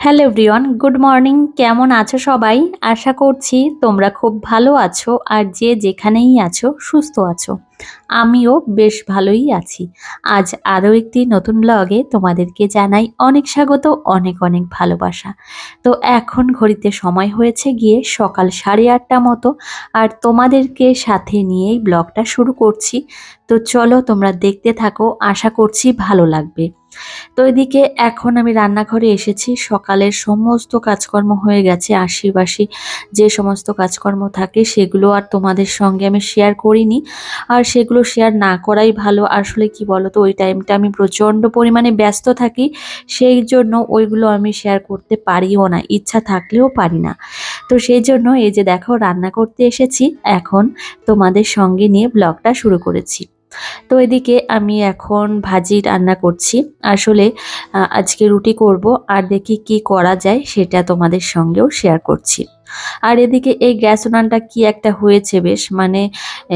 Hello everyone, good morning. কেমন আছো সবাই? আশা করছি তোমরা খুব ভালো আছো আর যে যেখানেই আছো, সুস্থ আছো। আমিও বেশ ভালোই আছি। আজ আরও একটি নতুন ব্লগে তোমাদেরকে জানাই অনেক স্বাগত, অনেক অনেক ভালোবাসা। তো এখন ঘড়িতে সময় হয়েছে গিয়ে সকাল সাড়ে আটটা মতো আর তোমাদেরকে সাথে নিয়েই ব্লগটা শুরু করছি। তো চলো তোমরা দেখতে থাকো, আশা করছি ভালো লাগবে। তো এদিকে এখন আমি রান্নাঘরে এসেছি। সকালের সমস্ত কাজকর্ম হয়ে গেছে আশিবাসি যে সমস্ত কাজকর্ম থাকে সেগুলো আর তোমাদের সঙ্গে আমি শেয়ার করিনি। আর সেগুলো শেয়ার না করাই ভালো। আসলে কি বলতো, ওই টাইমটা আমি প্রচণ্ড পরিমাণে ব্যস্ত থাকি, সেই জন্য ওইগুলো আমি শেয়ার করতে পারিও না, ইচ্ছা থাকলেও পারি না। তো সেই জন্য এই যে দেখো, রান্না করতে এসেছি। এখন তোমাদের সঙ্গে নিয়ে ব্লগটা শুরু করেছি। তো এদিকে আমি এখন ভাজি রান্না করছি। আসলে আজকে রুটি করব আর দেখি কি করা যায় সেটা তোমাদের সঙ্গেও শেয়ার করছি। আর এদিকে এই গ্যাস উনানটা কি একটা হয়েছে বেশ মানে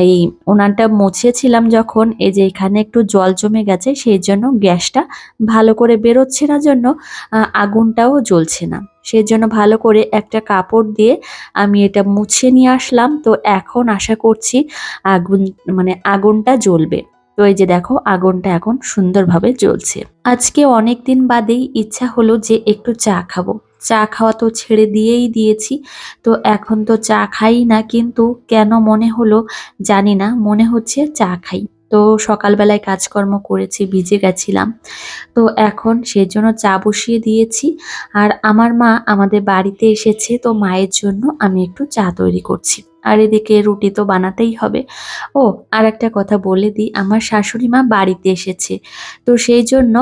এই উনানটা মুছেছিলাম যখন, এই যে এখানে একটু জল জমে গেছে, সেই জন্য গ্যাসটা ভালো করে বেরোচ্ছে না জন্য আগুনটাও জ্বলছে না। সেই জন্য ভালো করে একটা কাপড় দিয়ে আমি এটা মুছে নিয়ে আসলাম। তো এখন আশা করছি আগুন মানে আগুনটা জ্বলবে। তো এই যে দেখো, আগুনটা এখন সুন্দরভাবে জ্বলছে। আজকে অনেক দিন বাদেই ইচ্ছা হলো যে একটু চা খাব। চা খাওয়া তো ছেড়ে দিয়েই দিয়েছি। তো এখন তো চা খাই না, কিন্তু কেন মনে হলো জানি না, মনে হচ্ছে চা খাই। তো সকালবেলায় কাজকর্ম করেছি, ভিজে গেছিলাম। তো এখন সেজন্য চা বসিয়ে দিয়েছি। আর আমার মা আমাদের বাড়িতে এসেছে, তো মায়ের জন্য আমি একটু চা তৈরি করছি। আর এদিকে রুটি তো বানাতেই হবে। ও আর একটা কথা বলে দিই, আমার শাশুড়ি মা বাড়িতে এসেছে। তো সেই জন্য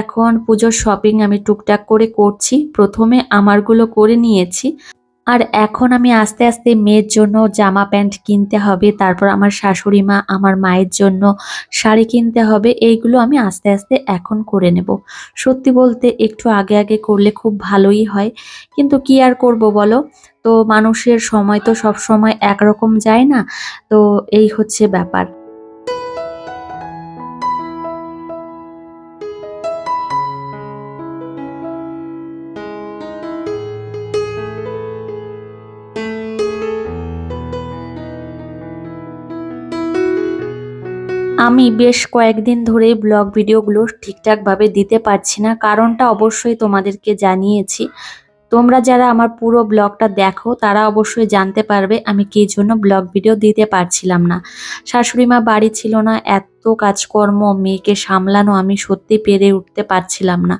এখন পুজোর শপিং আমি টুকটাক করে করছি। প্রথমে আমারগুলো করে নিয়েছি। আর এখন আমি আস্তে আস্তে মেয়ের জন্য জামা প্যান্ট কিনতে হবে, তারপর আমার শাশুড়ি মা আমার মায়ের জন্য শাড়ি কিনতে হবে, এইগুলো আমি আস্তে আস্তে এখন করে নেব। সত্যি বলতে একটু আগে আগে করলে খুব ভালোই হয়। কিন্তু কি আর করব বলো? তো মানুষের সময় তো সব সময় একরকম যায় না, তো এই হচ্ছে ব্যাপার। আমি বেশ কয়েকদিন ধরে ব্লগ ভিডিওগুলো ঠিকঠাকভাবে দিতে পারছি না, কারণটা অবশ্যই তোমাদেরকে জানিয়েছি। তোমরা যারা আমার পুরো ব্লগটা দেখো, তারা অবশ্যই জানতে পারবে আমি কী জন্য ব্লগ ভিডিও দিতে পারছিলাম না। শাশুড়ি মা বাড়ি ছিল না, এত কাজকর্ম, মেয়েকে সামলানো আমি সত্যি পেরে উঠতে পারছিলাম না।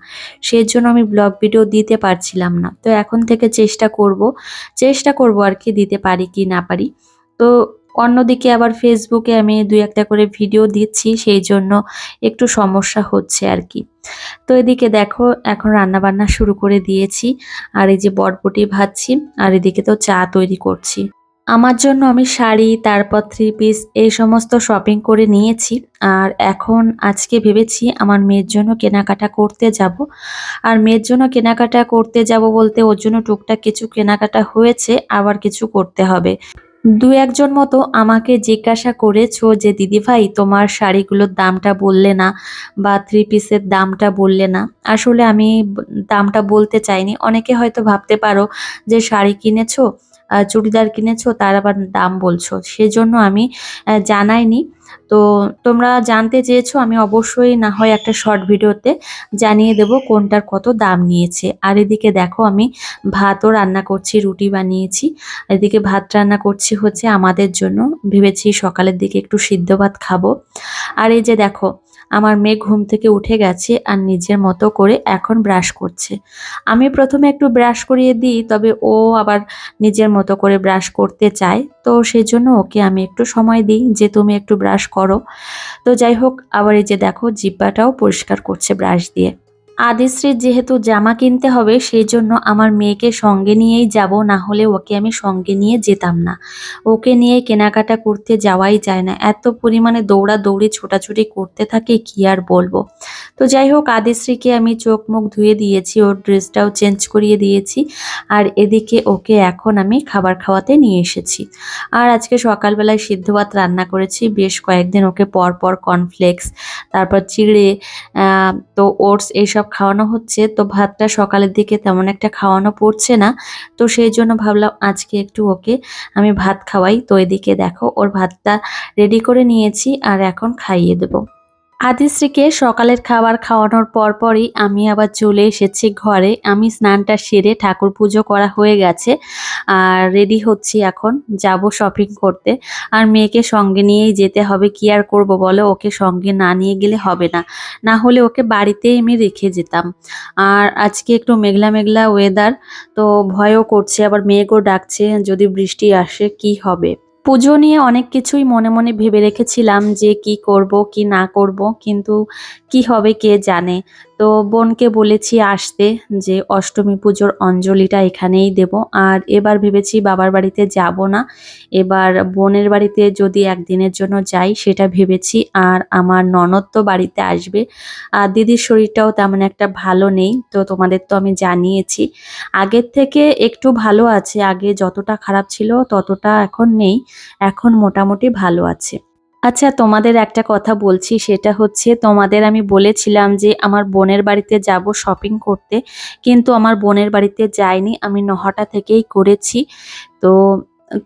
সেই জন্য আমি ব্লগ ভিডিও দিতে পারছিলাম না। তো এখন থেকে চেষ্টা করব চেষ্টা করব আর কি দিতে পারি কি না পারি। তো অন্যদিকে আবার ফেসবুকে আমি দুই একটা করে ভিডিও দিচ্ছি, সেই জন্য একটু সমস্যা হচ্ছে আর কি। তো এদিকে দেখো, এখন রান্না বান্না শুরু করে দিয়েছি। আর এই যে বটবটি ভাজছি, আর এদিকে তো চা তৈরি করছি। আমার জন্য আমি শাড়ি, তারপর থ্রি পিস এই সমস্ত শপিং করে নিয়েছি। আর এখন আজকে ভেবেছি আমার মেয়ের জন্য কেনাকাটা করতে যাব। আর মেয়ের জন্য কেনাকাটা করতে যাব বলতে ওর জন্য টুকটাক কিছু কেনাকাটা হয়েছে, আবার কিছু করতে হবে। দু একজন মতো আমাকে জিজ্ঞাসা করেছ যে, দিদিভাই, তোমার শাড়িগুলোর দামটা বললে না বা থ্রি পিসের দামটা বললে না? আসলে আমি দামটা বলতে চাইনি। অনেকে হয়তো ভাবতে পারো যে, শাড়ি কিনেছো চুড়িদার কিনেছো, তার আবার দাম বলছো। সেজন্য আমি জানাইনি। তো তোমরা জানতে চেয়েছো, আমি অবশ্যই না হয় একটা শর্ট ভিডিওতে জানিয়ে দেব কোনটার কত দাম নিয়েছে। আর এদিকে দেখো, আমি ভাতও রান্না করছি, রুটি বানিয়েছি। এদিকে ভাত রান্না করছি হচ্ছে আমাদের জন্য। ভেবেছি সকালের দিকে একটু সিদ্ধ ভাত খাব। আর এই যে দেখো আমার মেয়ে ঘুম থেকে উঠে গেছে আর নিজের মতো করে এখন ব্রাশ করছে। আমি প্রথমে একটু ব্রাশ করিয়ে দিই, তবে ও আবার নিজের মতো করে ব্রাশ করতে চায়। তো সেই জন্য ওকে আমি একটু সময় দিই যে তুমি একটু ব্রাশ করো। তো যাই হোক, আবার এই যে দেখো জিব্বাটাও পরিষ্কার করছে ব্রাশ দিয়ে। আদিশ্রীর যেহেতু জামা কিনতে হবে সেই জন্য আমার মেয়েকে সঙ্গে নিয়েই যাব, না হলে ওকে আমি সঙ্গে নিয়ে যেতাম না। ওকে নিয়ে কেনাকাটা করতে যাওয়াই যায় না। এত পরিমাণে দৌড়া দৌড়ি ছোটাছুটি করতে থাকে, কি আর বলব? তো যাই হোক আদিশ্রীকে আমি চোখ মুখ ধুয়ে দিয়েছি, ওর ড্রেসটাও চেঞ্জ করিয়ে দিয়েছি, আর এদিকে ওকে এখন আমি খাবার খাওয়াতে নিয়ে এসেছি। আর আজকে সকালবেলায় সিদ্ধ ভাত রান্না করেছি, বেশ কয়েকদিন ওকে পর পর কর্নফ্লেক্স, তারপর চিড়ে তো ওটস এইসব সব খাওয়ানো হচ্ছে। তো ভাতটা সকালের দিকে তেমন একটা খাওয়ানো পড়ছে না। তো সেই জন্য ভাবলাম আজকে একটু ওকে আমি ভাত খাওয়াই। তো এদিকে দেখো, ওর ভাতটা রেডি করে নিয়েছি আর এখন খাইয়ে দেবো। আদিশ্রীকে সকালের খাবার খাওয়ানোর পরপরই আমি আবার চলে এসেছি ঘরে। আমি স্নানটা সেরে ঠাকুর পুজো করা হয়ে গেছে আর রেডি হচ্ছি এখন। যাব শপিং করতে। আর মেয়েকে সঙ্গে নিয়েই যেতে হবে। কি আর করব বলো? ওকে সঙ্গে না নিয়ে গেলে হবে না। না হলে ওকে বাড়িতেই আমি রেখে যেতাম। আর আজকে একটু মেঘলা মেঘলা ওয়েদার তো ভয়ও করছে। আবার মেঘও ডাকছে। যদি বৃষ্টি আসে, কি হবে? পুজো নিয়ে অনেক কিছুই মনে মনে ভেবে রেখেছিলাম যে কি করব, কি না করব, কিন্তু কি হবে কে জানে। তো বোনকে বলেছি আসতে যে অষ্টমী পুজোর অঞ্জলিটা এখানেই দেব। আর এবার ভেবেছি বাবার বাড়িতে যাব না। এবার বোনের বাড়িতে যদি একদিনের জন্য যাই সেটা ভেবেছি। আর আমার ননদ তো বাড়িতে আসবে। আর দিদির শরীরটাও তেমন একটা ভালো নেই, তো তোমাদের তো আমি জানিয়েছি। আগের থেকে একটু ভালো আছে। আগে যতটা খারাপ ছিল ততটা এখন নেই। এখন মোটামুটি ভালো আছে। আচ্ছা তোমাদের একটা কথা বলছি, সেটা হচ্ছে তোমাদের আমি বলেছিলাম যে আমার বোনের বাড়িতে যাব শপিং করতে, কিন্তু আমার বোনের বাড়িতে যাইনি, আমি নহটা থেকেই করেছি। তো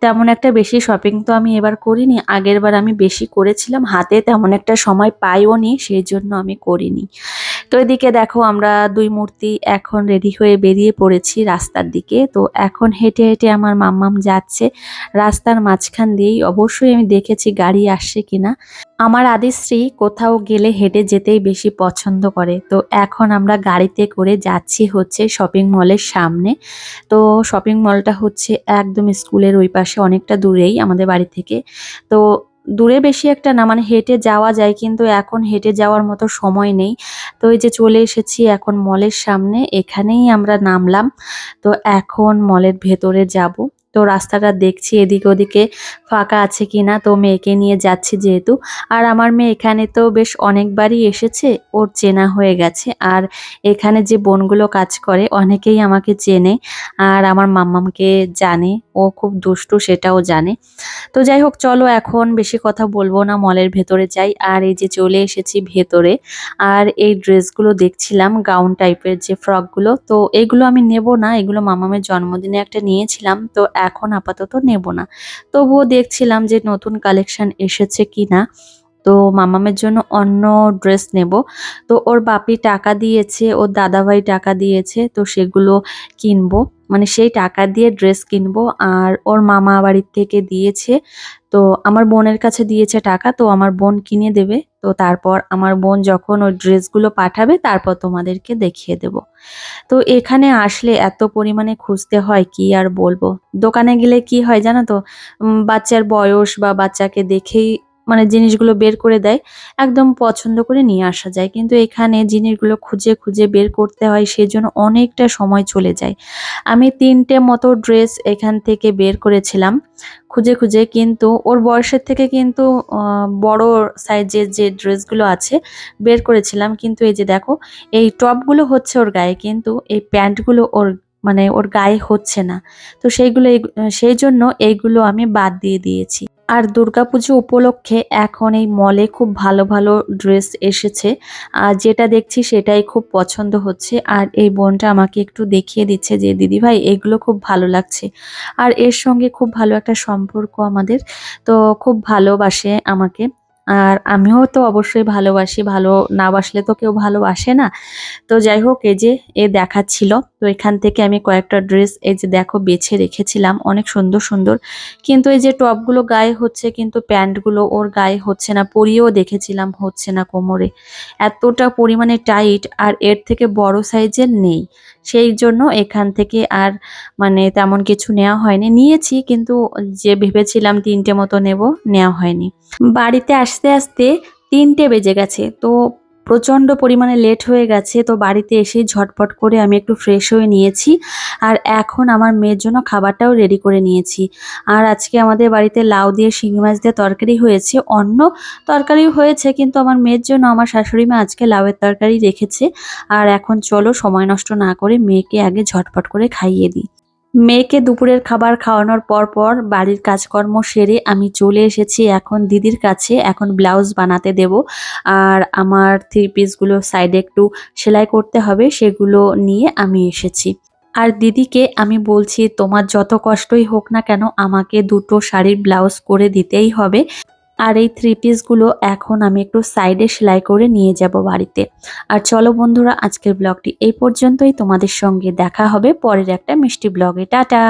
তেমন একটা বেশি শপিং তো আমি এবার করিনি আগের বার আমি বেশি করেছিলাম, হাতে তেমন একটা সময় পাইও নি সেই জন্য আমি করিনি। তো এদিকে দেখো আমরা দুই মূর্তি এখন রেডি হয়ে বেরিয়ে পড়েছি রাস্তার দিকে। তো এখন হেঁটে হেঁটে আমার মাম্মাম যাচ্ছে রাস্তার মাঝখান দিয়েই। অবশ্যই আমি দেখেছি গাড়ি আসছে কিনা। আমার আদি আদিশ্রী কোথাও গেলে হেঁটে যেতেই বেশি পছন্দ করে। তো এখন আমরা গাড়িতে করে যাচ্ছি হচ্ছে শপিং মলের সামনে। তো শপিং মলটা হচ্ছে একদম স্কুলের ওই পাশে অনেকটা দূরেই আমাদের বাড়ি থেকে। তো দূরে বেশি একটা না মানে হেঁটে যাওয়া যায়, কিন্তু এখন হেঁটে যাওয়ার মতো সময় নেই। তো এই যে চলে এসেছি এখন মলের সামনে, এখানেই আমরা নামলাম। তো এখন মলের ভেতরে যাব। তো রাস্তাটা দেখছি, এদিক ওদিকে ফাঁকা আছে কি না তো মেয়েকে নিয়ে যাচ্ছি যেহেতু। আর আমার মেয়ে এখানে তো বেশ অনেকবারই এসেছে, ওর চেনা হয়ে গেছে। আর এখানে যে বোনগুলো কাজ করে, অনেকেই আমাকে চেনে। আর আমার মাম্মামকে জানে। ও খুব দুষ্টু, সেটাও জানে। তো যাই হোক চলো এখন বেশি কথা বলব না, মলের ভেতরে যাই। আর এই যে চলে এসেছি ভেতরে, আর এই ড্রেসগুলো দেখছিলাম, গাউন টাইপের যে ফ্রকগুলো। তো এগুলো আমি নেব না, এগুলো মামামের জন্মদিনে একটা নিয়েছিলাম, তো এখন আপাতত নেব না। তবুও দেখছিলাম যে নতুন কালেকশন এসেছে কি না তো মামামের জন্য অন্য ড্রেস নেব। তো ওর বাপি টাকা দিয়েছে, ওর দাদাভাই টাকা দিয়েছে, তো সেগুলো কিনবো। মানে সেই টাকা দিয়ে ড্রেস কিনবো আর ওর মামা বাড়ির থেকে দিয়েছে। তো আমার বোনের কাছে দিয়েছে টাকা, তো আমার বোন কিনে দেবে। তো তারপর আমার বোন যখন ওই ড্রেসগুলো পাঠাবে, তারপর তোমাদেরকে দেখিয়ে দেব। তো এখানে আসলে এত পরিমাণে খুঁজতে হয়, কি আর বলব? দোকানে গেলে কি হয় জানো তো? বাচ্চার বয়স বা বাচ্চাকে দেখেই মানে জিনিসগুলো বের করে দেয়, একদম পছন্দ করে নিয়ে আসা যায়। কিন্তু এখানে জিনিসগুলো খুঁজে খুঁজে বের করতে হয়, সেজন্য অনেকটা সময় চলে যায়। আমি তিনটে মতো ড্রেস এখান থেকে বের করেছিলাম খুঁজে খুঁজে, কিন্তু ওর বয়সের থেকে কিন্তু বড় সাইজের যে ড্রেসগুলো আছে বের করেছিলাম। কিন্তু এই যে দেখো, এই টপগুলো হচ্ছে ওর গায়ে, কিন্তু এই প্যান্টগুলো ওর মানে ওর গায়ে হচ্ছে না। তো সেইগুলো সেই জন্য এইগুলো আমি বাদ দিয়ে দিয়েছি। আর দুর্গাপুজো উপলক্ষে এখন এই মলে খুব ভালো ভালো ড্রেস এসেছে। আর যেটা দেখছি সেটাই খুব পছন্দ হচ্ছে। আর এই বোনটা আমাকে একটু দেখিয়ে দিচ্ছে যে দিদি ভাই এগুলো খুব ভালো লাগছে। আর এর সঙ্গে খুব ভালো একটা সম্পর্ক আমাদের। তো খুব ভালোবাসে আমাকে। আর আমিও তো অবশ্যই ভালোবাসি, ভালো না বাসলে তো কেউ ভালোবাসে না। তো যাই হোক, এই যে এ দেখাচ্ছিল, তো এখান থেকে আমি কয়েকটা ড্রেস এই যে দেখো বেছে রেখেছিলাম, অনেক সুন্দর সুন্দর। কিন্তু এই যে টপগুলো গায়ে হচ্ছে, কিন্তু প্যান্টগুলো ওর গায়ে হচ্ছে না, পরিয়েও দেখেছিলাম হচ্ছে না কোমরে। এতটা পরিমাণে টাইট আর এর থেকে বড় সাইজের নেই। সেই জন্য এখান থেকে আর মানে তেমন কিছু নেওয়া হয়নি। নিয়েছি কিন্তু যে ভেবেছিলাম তিনটে মতো নেব, নেওয়া হয়নি। বাড়িতে আসতে আসতে তিনটে বেজে গেছে। তো প্রচণ্ড পরিমাণে লেট হয়ে গেছে, তো বাড়িতে এসেই ঝটপট করে আমি একটু ফ্রেশ হয়ে নিয়েছি। আর এখন আমার মেয়ের জন্য খাবারটাও রেডি করে নিয়েছি। আর আজকে আমাদের বাড়িতে লাউ দিয়ে, শিঙি মাছ দিয়ে তরকারি হয়েছে। অন্য তরকারিও হয়েছে, কিন্তু আমার মেয়ের জন্য আমার শাশুড়ি মা আজকে লাউয়ের তরকারি রেখেছে। আর এখন চলো সময় নষ্ট না করে মেয়েকে আগে ঝটপট করে খাইয়ে দিই। মেয়েকে দুপুরের খাবার খাওয়ানোর পর পর বাড়ির কাজকর্ম সেরে আমি চলে এসেছি এখন দিদির কাছে। এখন ব্লাউজ বানাতে দেব। আর আমার থ্রি পিসগুলো সাইডে একটু সেলাই করতে হবে, সেগুলো নিয়ে আমি এসেছি। আর দিদিকে আমি বলছি, তোমার যত কষ্টই হোক না কেন, আমাকে দুটো শাড়ির ব্লাউজ করে দিতেই হবে। আর এই থ্রি পিসগুলো এখন আমি একটু সাইডে সেলাই করে নিয়ে যাব বাড়িতে। আর চলো বন্ধুরা, আজকের ব্লগটি এই পর্যন্তই। তোমাদের সঙ্গে দেখা হবে পরের একটা মিষ্টি ব্লগে টাটা!